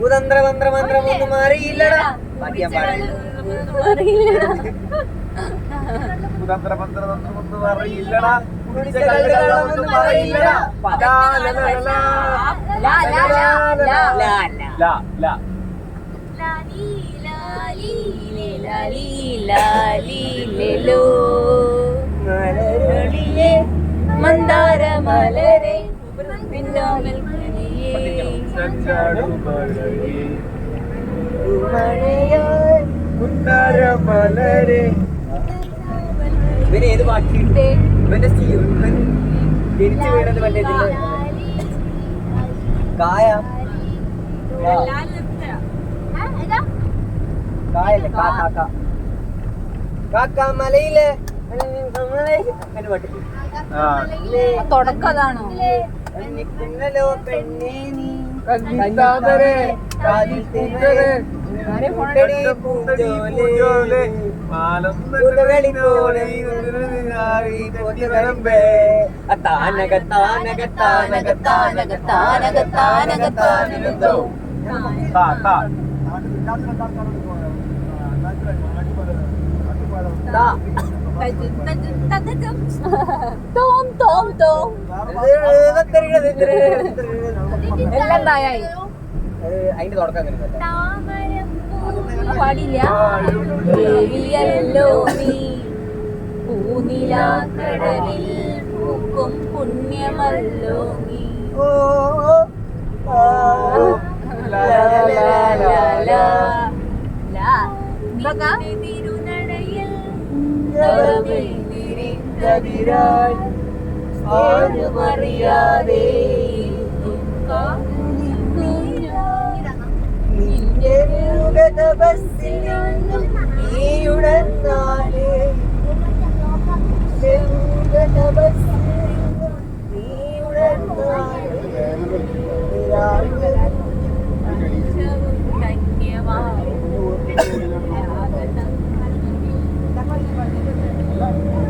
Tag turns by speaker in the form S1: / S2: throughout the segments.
S1: കുതന്ത്ര തന്ത്ര മന്ത്രം ഒന്നും മാറിയില്ലടാ.
S2: കുതന്ത്ര ഒന്നും
S3: മന്ദാര മലരെ പിന്നാമൽ
S1: ഇവന് ഏത് പാട്ട്? ഇവന്റെ ഇവൻ തിരിച്ചു വീണത് മറ്റേ കായ? കായല്ലേ? കാ കാ കാ. കാക്ക മലയിലെ.
S3: തുടക്കം അതാണോ?
S1: കന്നിക്കുന്നലോ പെണ്ണേ നീ.
S2: ഇതിനായി
S1: കൊതിവരമ്പേ. അത്താനക താനക താനക താനക താനക താനക താനകത്തോ.
S2: തോം.
S3: എല്ലാം തായായി
S1: അതിന്റെ തുടക്കം.
S3: പാടില്ല പൂനിലാക്കടലിൽ പൂക്കും പുണ്യമല്ലോ നീ
S1: ഓ, കതിരാൻ ആരുമറിയാതെ നിന്റെ തപസ്സിൽ നിന്നും നീ ഉണർന്നാലേ തപസ്സിൽ നിന്നും നീ ഉണർന്നാലേ
S3: വന്നു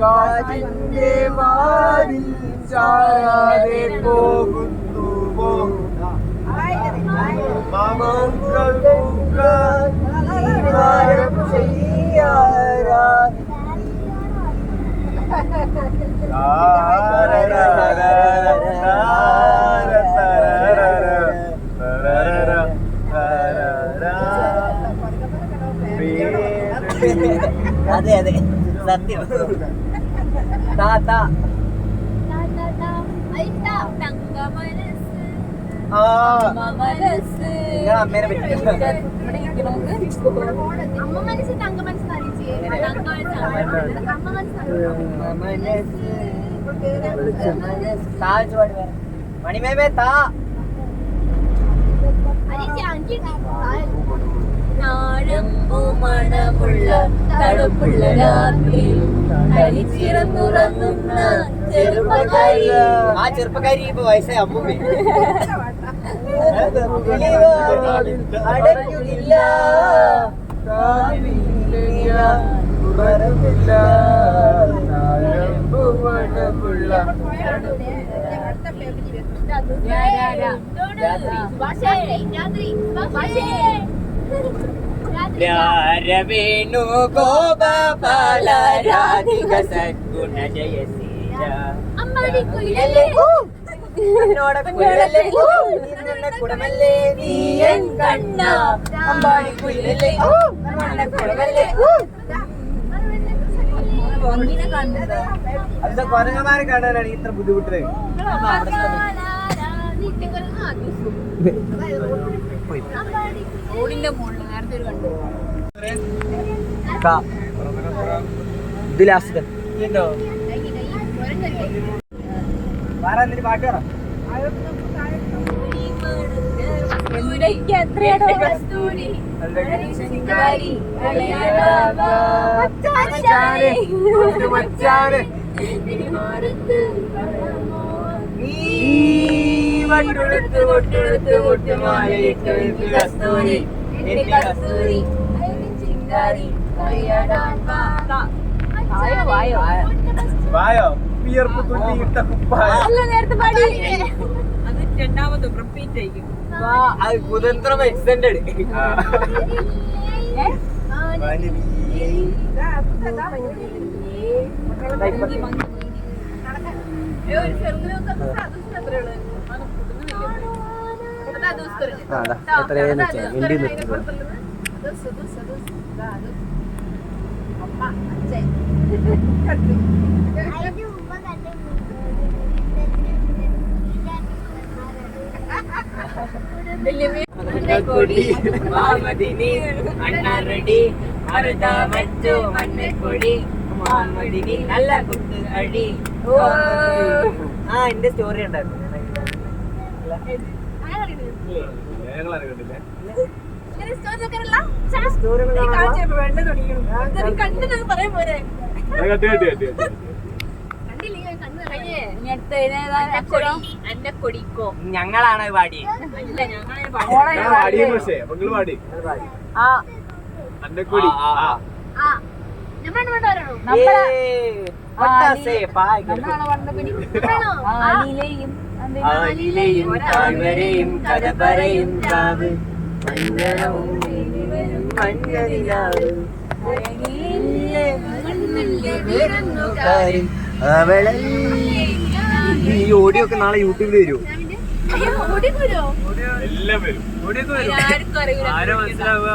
S2: കാറ്റിന്റെ വാതിൽ ചാരാതെ പോകുന്നുവോ? മാമങ്ങൾ പൂക്കാൻ
S1: ചെയ്യാറാ. അതെ അതെ. സത്യം. താത്ത. നിങ്ങൾ അമ്മേനെ പറ്റില്ല
S3: അമ്മ മനസ്സ് തങ്ക
S1: വേറെ മണിമേമേ താ.
S3: മണമുള്ള തണുപ്പുള്ള രാത്രി കളിച്ചിറന്നുറങ്ങുന്ന ചെറുപ്പക്കാരി.
S1: ആ ചെറുപ്പക്കാരി ഇപ്പൊ വയസ്സായ അമ്മൂമ്മ. അടയ്ക്കുന്നില്ല. വേണു ഗോപാല രാധിക സദ്ഗുണ നോട കുടമല്ലേ നീ എൻ കണ്ണ? അമ്പാടി കുയിലല്ലേ കുടമല്ലേ അത് കൊരങ്ങമാരെ കാണാനാണ് ഇത്ര ബുദ്ധിമുട്ട് ഇത് ലാസ്റ്റ് പാട്ട് പറ
S3: എത്രയാണോ കസ്തൂരി മച്ചാനെ
S2: മച്ചാനെ.
S1: ഈ വട്ടുടുത്ത് വട്ടുടുത്ത് വട്ടുമാലയിട്ട് കസ്തൂരി
S2: കസ്തൂരി ചിങ്കാരി കയ്യടാൻ വാ. വായോ വായോ
S1: വായോ വിയർപ്പ് തുള്ളിയിട്ട കുപ്പായ
S2: അല്ല നേരത്തെ പാടി
S4: അത് രണ്ടാമത് റിപ്പീറ്റ് ആയിരിക്കും
S2: വാ
S3: അത് കുതന്ത്രം എക്സ്റ്റൻഡ്
S1: ആ.
S2: ഏ?
S3: എത്രയെന്ന് വെച്ചാൽ എണ്ടി നിർത്തുന്നത്
S2: കൊടി
S3: മാമദിനി അണ്ണ റെഡി അറുതാ മച്ചു മണ്ണക്കൊടി മാമദിനി നല്ല കുട്ട് അടി. ആ എന്റെ സ്റ്റോറി ഉണ്ടായിരുന്നു ഞങ്ങളാണ് പാടി
S2: നമ്മളാണ് പണ്ട് ആലിലെയും
S3: താഴ്വരയും മഞ്ഞളവും മഞ്ഞളിലാവ്. കാര്യം അവളല്ലേ ഈ ഓഡിയോ ഒക്കെ നാളെ യൂട്യൂബിൽ വരുമോ
S1: ഓടിയൊക്കെ? ആരാ മനസ്സിലാവുക?